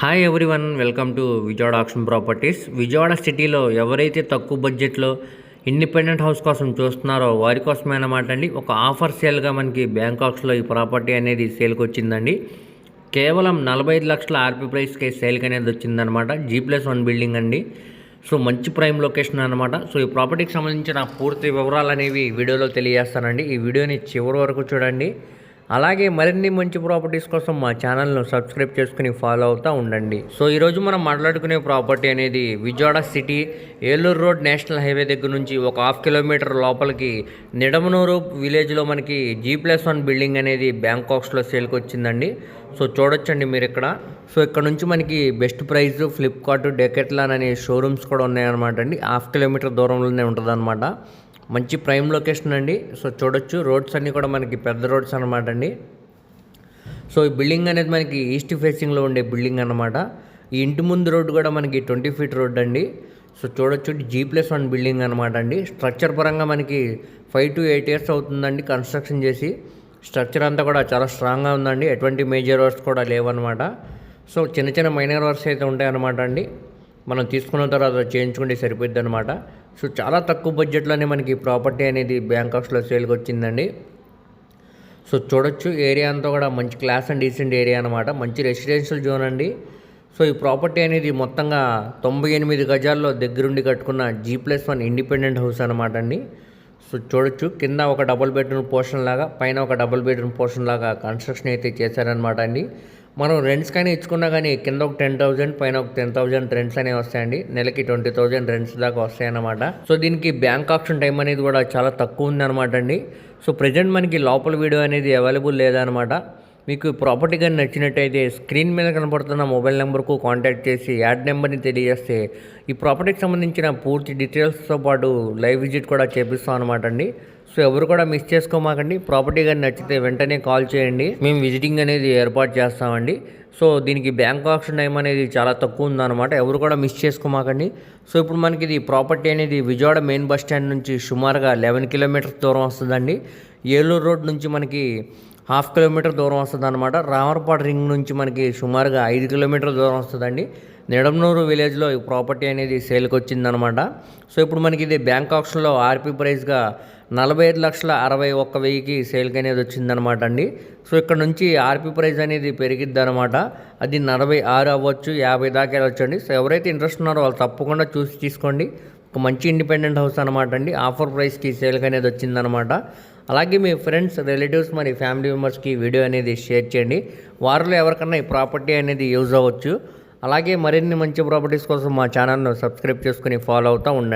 Hi everyone welcome to Vijayawada auction properties Vijayawada సిటీలో ఎవరైతే తక్కువ బడ్జెట్లో ఇండిపెండెంట్ హౌస్ కోసం చూస్తున్నారో వారి కోసమే అన్నమాట అండి. ఒక ఆఫర్ సేల్గా మనకి బ్యాంకాక్స్లో ఈ ప్రాపర్టీ అనేది సేల్కి వచ్చిందండి కేవలం నలభై ఐదు లక్షల ఆర్పీ ప్రైస్కి సేల్కి అనేది వచ్చిందనమాట జీ ప్లస్ వన్ బిల్డింగ్ అండి. సో మంచి ప్రైమ్ లొకేషన్ అనమాట సో ఈ ప్రాపర్టీకి సంబంధించిన పూర్తి వివరాలు అనేవి వీడియోలో తెలియజేస్తానండి. ఈ వీడియోని చివరి వరకు చూడండి. అలాగే మరిన్ని మంచి ప్రాపర్టీస్ కోసం మా ఛానల్ను సబ్స్క్రైబ్ చేసుకుని ఫాలో అవుతూ ఉండండి. సో ఈరోజు మనం మాట్లాడుకునే ప్రాపర్టీ అనేది Vijayawada city Eluru road national highway దగ్గర నుంచి ఒక హాఫ్ కిలోమీటర్ లోపలికి నిడమనూరు విలేజ్లో మనకి జీ ప్లస్ వన్ బిల్డింగ్ అనేది బ్యాంకాక్స్లో సేల్కి వచ్చిందండి. సో చూడొచ్చండి మీరు ఇక్కడ. సో ఇక్కడ నుంచి మనకి బెస్ట్ ప్రైస్ ఫ్లిప్కార్ట్ డెకెట్లాన్ అనే షోరూమ్స్ కూడా ఉన్నాయన్నమాట అండి. హాఫ్ కిలోమీటర్ దూరంలోనే ఉంటుంది మంచి ప్రైమ్ లొకేషన్ అండి. సో చూడొచ్చు. రోడ్స్ అన్నీ కూడా మనకి పెద్ద రోడ్స్ అనమాట అండి. సో ఈ బిల్డింగ్ అనేది మనకి ఈస్ట్ ఫేసింగ్లో ఉండే బిల్డింగ్ అనమాట ఈ ఇంటి ముందు రోడ్డు కూడా మనకి ట్వంటీ ఫీట్ రోడ్ అండి. సో చూడొచ్చు. జీ ప్లస్ వన్ బిల్డింగ్ అనమాట అండి. స్ట్రక్చర్ పరంగా మనకి ఫైవ్ టు ఎయిట్ ఇయర్స్ అవుతుందండి కన్స్ట్రక్షన్ చేసి. స్ట్రక్చర్ అంతా కూడా చాలా స్ట్రాంగ్గా ఉందండి. ఎటువంటి మేజర్ వర్క్స్ కూడా లేవన్నమాట. సో చిన్న చిన్న మైనర్ వర్క్స్ అయితే ఉంటాయన్నమాట అండి. మనం తీసుకున్న తర్వాత చేయించుకుంటే సరిపోద్ది అనమాట సో చాలా తక్కువ బడ్జెట్లోనే మనకి ప్రాపర్టీ అనేది బ్యాంకాక్స్లో సేల్కి వచ్చిందండి. సో చూడొచ్చు ఏరియా అంతా కూడా మంచి క్లాస్ అండ్ డీసెంట్ ఏరియా అనమాట మంచి రెసిడెన్షియల్ జోన్ అండి. సో ఈ ప్రాపర్టీ అనేది మొత్తంగా తొంభై ఎనిమిది గజాల్లో దగ్గరుండి కట్టుకున్న G plus one independent house అనమాట అండి. సో చూడొచ్చు కింద ఒక డబుల్ బెడ్రూమ్ పోర్షన్ లాగా పైన ఒక డబుల్ బెడ్రూమ్ పోర్షన్ లాగా కన్స్ట్రక్షన్ అయితే చేశారనమాట అండి. మనం రెంట్స్ కానీ ఇచ్చుకున్నా కానీ కింద ఒక టెన్ థౌసండ్ పైన ఒక టెన్ థౌసండ్ రెంట్స్ అనేవి వస్తాయండి. నెలకి ట్వంటీ థౌసండ్ రెంట్స్ దాకా వస్తాయన్నమాట. సో దీనికి బ్యాంక్ ఆప్షన్ టైం అనేది కూడా చాలా తక్కువ ఉందన్నమాట అండి. సో ప్రజెంట్ మనకి లోపల వీడియో అనేది అవైలబుల్ లేదనమాట మీకు ప్రాపర్టీ కానీ నచ్చినట్టయితే స్క్రీన్ మీద కనపడుతున్న మొబైల్ నెంబర్కు కాంటాక్ట్ చేసి యాడ్ నెంబర్ని తెలియజేస్తే ఈ ప్రాపర్టీకి సంబంధించిన పూర్తి డీటెయిల్స్తో పాటు లైవ్ విజిట్ కూడా చేపిస్తాం అనమాట అండి. సో ఎవరు కూడా మిస్ చేసుకోమాకండి. ప్రాపర్టీ కానీ నచ్చితే వెంటనే కాల్ చేయండి. మేము విజిటింగ్ అనేది ఏర్పాటు చేస్తామండి. సో దీనికి బ్యాంక్ ఆప్షన్ టైం అనేది చాలా తక్కువ ఉందన్నమాట. ఎవరు కూడా మిస్ చేసుకోమాకండి. సో ఇప్పుడు మనకి ఇది ప్రాపర్టీ అనేది విజయవాడ మెయిన్ బస్ స్టాండ్ నుంచి సుమారుగా లెవెన్ కిలోమీటర్స్ దూరం వస్తుందండి. ఏలూరు రోడ్ నుంచి మనకి హాఫ్ కిలోమీటర్ దూరం వస్తుంది అనమాట రామర్పాడు రింగ్ నుంచి మనకి సుమారుగా ఐదు కిలోమీటర్ల దూరం వస్తుందండి. నిడమనూరు విలేజ్లో ఈ ప్రాపర్టీ అనేది సేల్కి వచ్చిందనమాట సో ఇప్పుడు మనకి ఇది బ్యాంక్ ఆప్షన్లో ఆర్పీ ప్రైస్గా నలభై ఐదు లక్షల అరవై ఒక్క వెయ్యికి సేల్కి అనేది వచ్చిందనమాట అండి. సో ఇక్కడ నుంచి ఆర్పీ ప్రైస్ అనేది పెరిగిద్ది అనమాట అది నలభై ఆరు అవ్వచ్చు యాభై దాకా వెళ్ళొచ్చు అండి. సో ఎవరైతే ఇంట్రెస్ట్ ఉన్నారో వాళ్ళు తప్పకుండా చూసి తీసుకోండి. ఒక మంచి ఇండిపెండెంట్ హౌస్ అనమాట అండి. ఆఫర్ ప్రైస్కి సేల్కి అనేది వచ్చిందనమాట అలాగే మీ ఫ్రెండ్స్ రిలేటివ్స్ మరి ఫ్యామిలీ మెంబర్స్కి వీడియో అనేది షేర్ చేయండి. వారిలో ఎవరికన్నా ఈ ప్రాపర్టీ అనేది యూజ్ అవ్వచ్చు. అలాగే మరిన్ని మంచి ప్రాపర్టీస్ కోసం మా ఛానల్ను సబ్స్క్రైబ్ చేసుకుని ఫాలో అవుతూ ఉండండి.